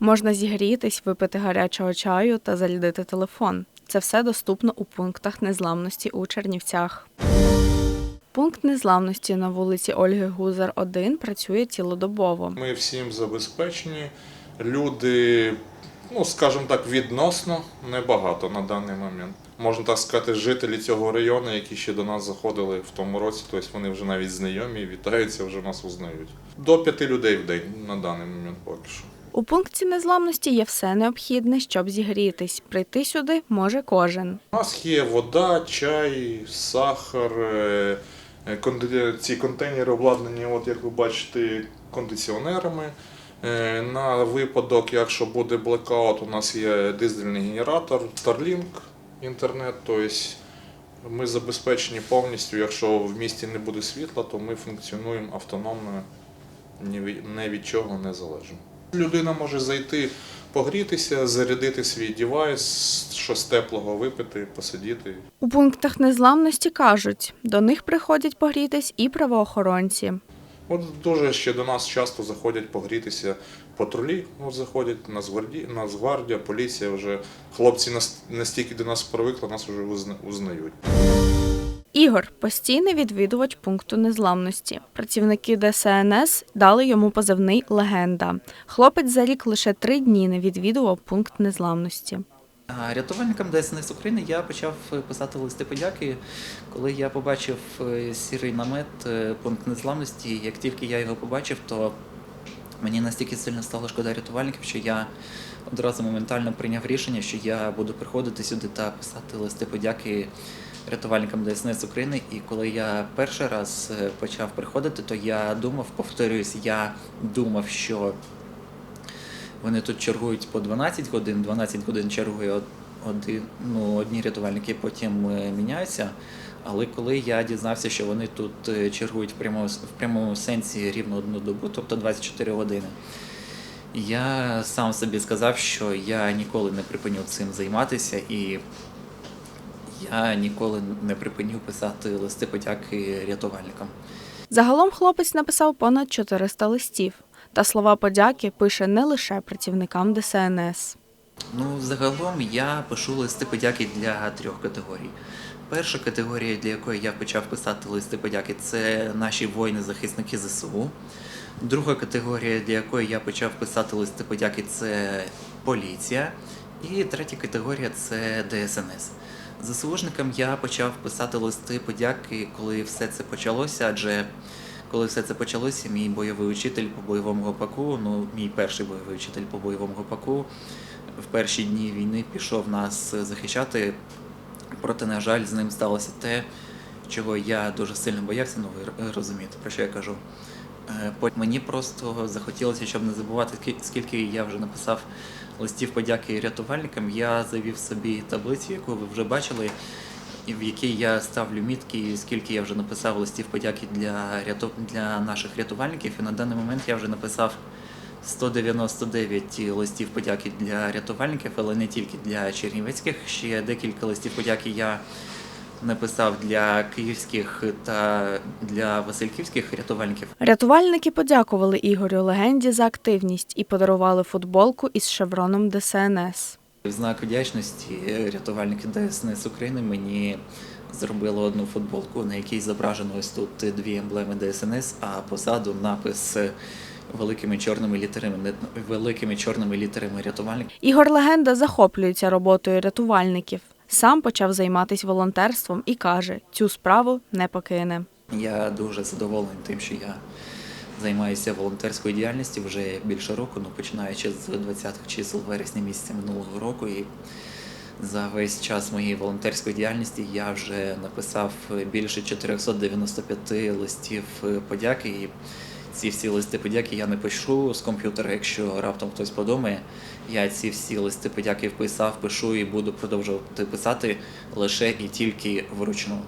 Можна зігрітись, випити гарячого чаю та зарядити телефон. Це все доступно у пунктах незламності у Чернівцях. Пункт незламності на вулиці Ольги Гузар 1 працює цілодобово. Ми всім забезпечені. Люди, ну скажімо так, відносно небагато на даний момент. Можна так сказати, жителі цього району, які ще до нас заходили в тому році, тобто вони вже навіть знайомі, вітаються, вже нас узнають. До п'яти людей в день на даний момент поки що. У пункті незламності є все необхідне, щоб зігрітись. Прийти сюди може кожен. У нас є вода, чай, сахар, е, е, конди- ці контейнери обладнані, от як ви бачите, кондиціонерами. Е, На випадок, якщо буде блекаут, у нас є дизельний генератор, Starlink, інтернет. Тобто ми забезпечені повністю. Якщо в місті не буде світла, то ми функціонуємо автономно, ні від чого не залежимо. Людина може зайти, погрітися, зарядити свій девайс, щось теплого випити, посидіти. У пунктах незламності кажуть, до них приходять погрітись і правоохоронці. От дуже ще до нас часто заходять погрітися патрулі. От заходять Нацгварді, Нацгвардія, поліція вже. Хлопці нас- настільки до нас привикли, нас вже узнають. Ігор постійний відвідувач пункту незламності. Працівники ДСНС дали йому позивний легенда. Хлопець за рік лише три дні не відвідував пункт незламності. Рятувальникам ДСНС України я почав писати листи подяки, коли я побачив е, сірий намет, е, пункт незламності. Як тільки я його побачив, то мені настільки сильно стало шкода рятувальників, що я одразу моментально прийняв рішення, що я буду приходити сюди та писати листи подяки рятувальникам ДСНС України. І коли я перший раз е, почав приходити, то я думав, повторююсь, я думав, що вони тут чергують по 12 годин, 12 годин чергує один, ну, одні рятувальники, потім е, міняються. Але коли я дізнався, що вони тут е, чергують в прямому, в прямому сенсі рівно одну добу, тобто 24 години, я сам собі сказав, що я ніколи не припиню цим займатися і я ніколи не припиню писати листи подяки рятувальникам. Загалом хлопець написав понад 400 листів. Та слова подяки пише не лише працівникам ДСНС. Ну, загалом я пишу листи подяки для трьох категорій. Перша категорія, для якої я почав писати листи подяки, це наші воїни-захисники ЗСУ. Друга категорія, для якої я почав писати листи подяки, це поліція. І третя категорія це ДСНС. ЗСУшникам я почав писати листи подяки, коли все це почалося, адже коли все це почалося, мій бойовий учитель по бойовому гопаку, ну мій перший бойовий учитель по бойовому гопаку, в перші дні війни пішов нас захищати. Проте, на жаль, з ним сталося те, чого я дуже сильно боявся, ну ви розумієте, про що я кажу. Е, Мені просто захотілося, щоб не забувати, скільки я вже написав листів подяки рятувальникам. Я завів собі таблицю, яку ви вже бачили, і в якій я ставлю мітки, скільки я вже написав листів подяки для, ряту... для наших рятувальників. І на даний момент я вже написав 199 листів подяки для рятувальників, але не тільки для чернівецьких. Ще декілька листів подяки я написав для київських та для васильківських рятувальників. Рятувальники подякували Ігорю легенді за активність і подарували футболку із шевроном ДСНС. В знак вдячності рятувальники ДСНС України мені зробили одну футболку, на якій зображено ось тут дві емблеми ДСНС, а позаду напис великими чорними літерами, великими чорними літерами рятувальник. Ігор Легенда захоплюється роботою рятувальників. Сам почав займатися волонтерством і каже, цю справу не покине. Я дуже задоволений тим, що я займаюся волонтерською діяльністю вже більше року, ну починаючи з 20-х чисел вересня місяця минулого року. І за весь час моєї волонтерської діяльності я вже написав більше 495 листів подяки. І ці всі листи подяки я не пишу з комп'ютера, якщо раптом хтось подумає. Я ці всі листи подяки вписав, пишу і буду продовжувати писати лише і тільки вручну.